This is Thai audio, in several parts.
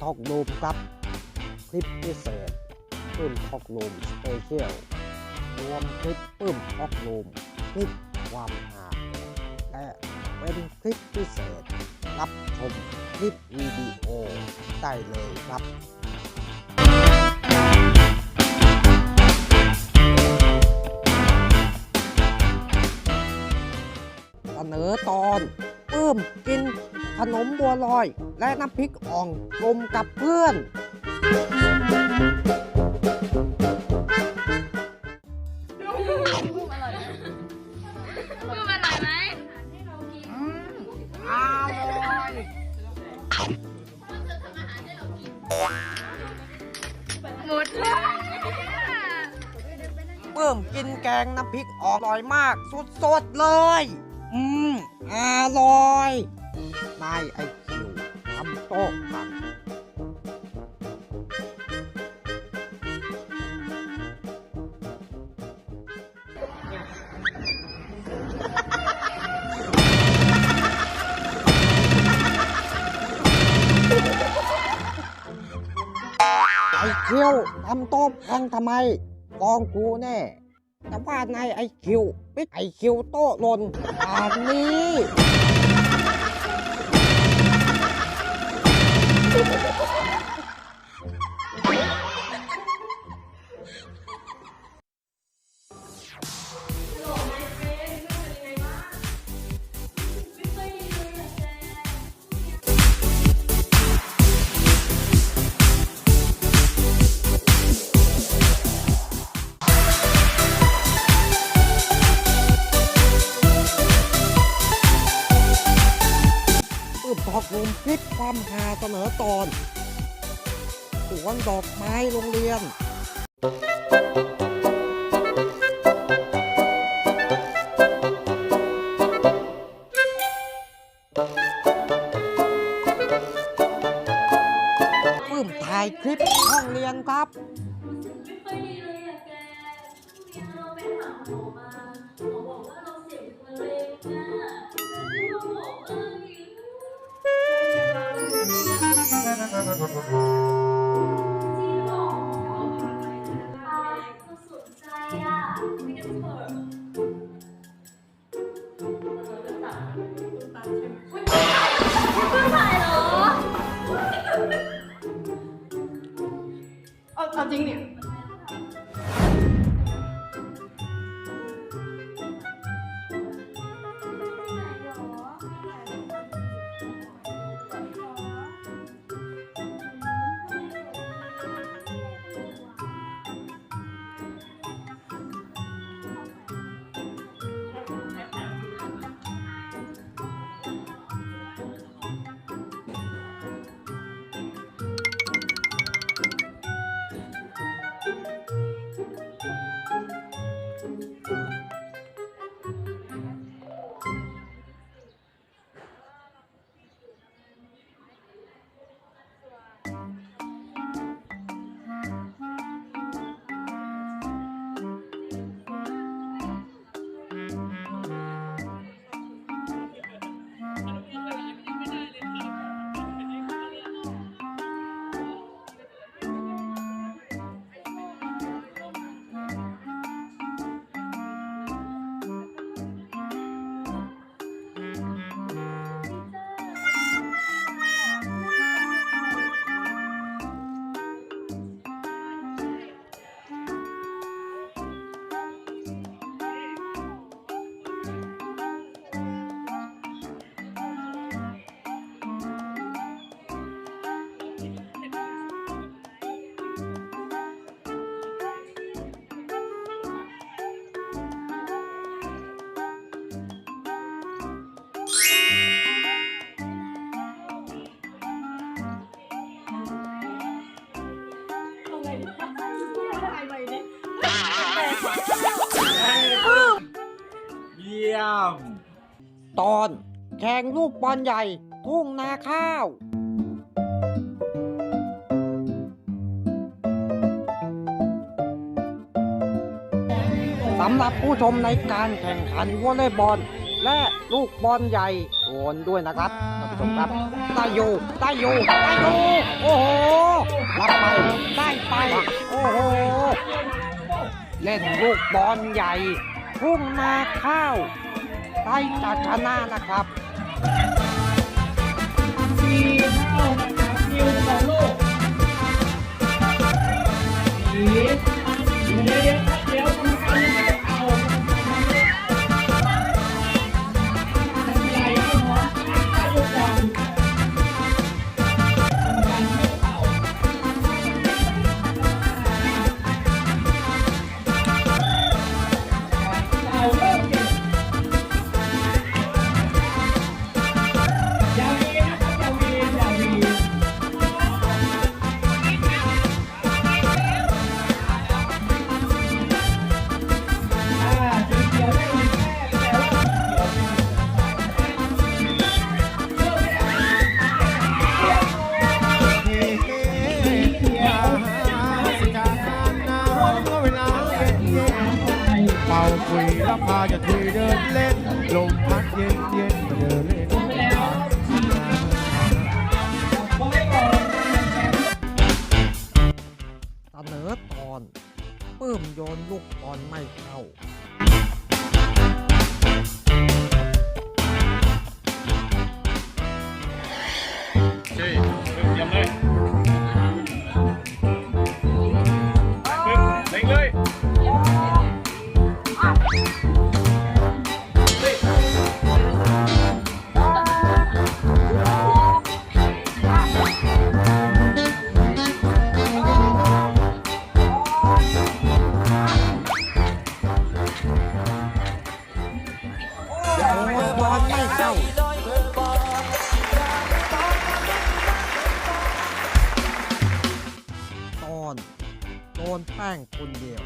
ช็อกลูมครับ คลิปพิเศษปื้มท็อกลูมสเปเชียลรวมคลิปปื้มท็อกลูมคลิปความหาและเป็นคลิปพิเศษ รับชมคลิปวิดีโอได้เลยครับ ขนมบัวลอย และน้ำพริกอ่องรวมกับเพื่อนปื้มอร่อยไหมอร่อยหมดแล้วเพิ่มกินแกงน้ำพริกอ่องอร่อยมากสดๆเลย อืม อร่อย นายไอคิวทำโต๊ะครับไอคิวทำโต๊ะพังทำไม กองกูแน่แต่ว่านายไอคิวปิดไอคิวโต๊ะหล่นป่านนี้ คลิปความหาเสนอตอนสวนดอกไม้โรงเรียน ปื้มถ่ายคลิปห้องเรียนครับ ใตอนแข่งลูกบอลใหญ่ ทุ่งนาข้าว สำหรับผู้ชมในการแข่งขันวอลเลย์บอล และลูกบอลใหญ่โอนด้วยนะครับท่านผู้ชมครับได้อยู่ได้อยู่ได้อยู่โอ้โหรับไปได้ไป โอ้โห เล่นลูกบอลใหญ่พุ่งมาข้าว ไต้จะชนะนะครับสี่เท่านะครับนิวสองลูกสีเดี๋ยว เป่าคุยรับพาจะคุยเดินเล่น ลมพัดเย็นเย็นเดินเล่นเสนอตอนปื้มโยนลูกบอลไม่เข้า เข้าตอนโดนแป้งคนเดียว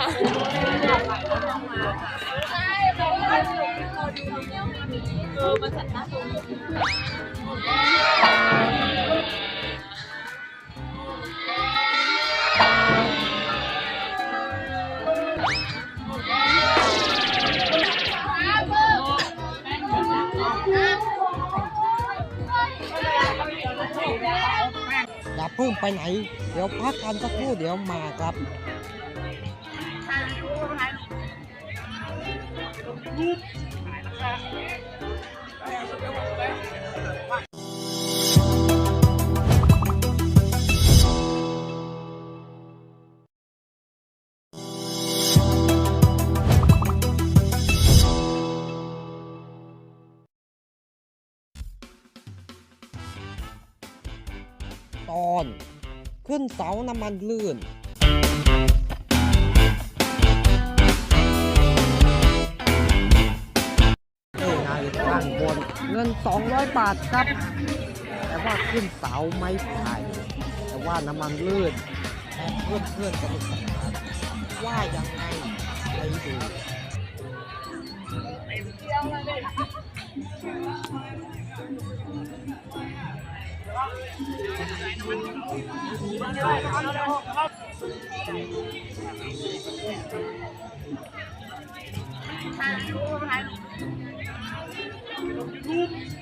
อย่าเพิ่งไปไหน เดี๋ยวพักกันสักครู่เดี๋ยวมาครับ ตอน ขึ้นเสาน้ำมันลื่น เงิน 200 บาทครับ แต่ว่าขึ้นเสาไม้ไผ่แต่ว่าน้ำมันลื่นแอบเพื่อนเพื่อนๆสนุกสนานว่ายังไงไปดู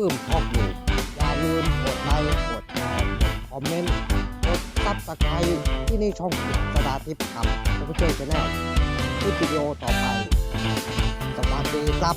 ปื้มท็อกอยู่อย่าลืมกดไลค์กดแชร์กดคอมเมนต์กดซับสไครต์ที่นี่ช่องสดาทิพย์ครับผมเจอกันแน่คลิวิดีโอต่อไปสวัสดีครับ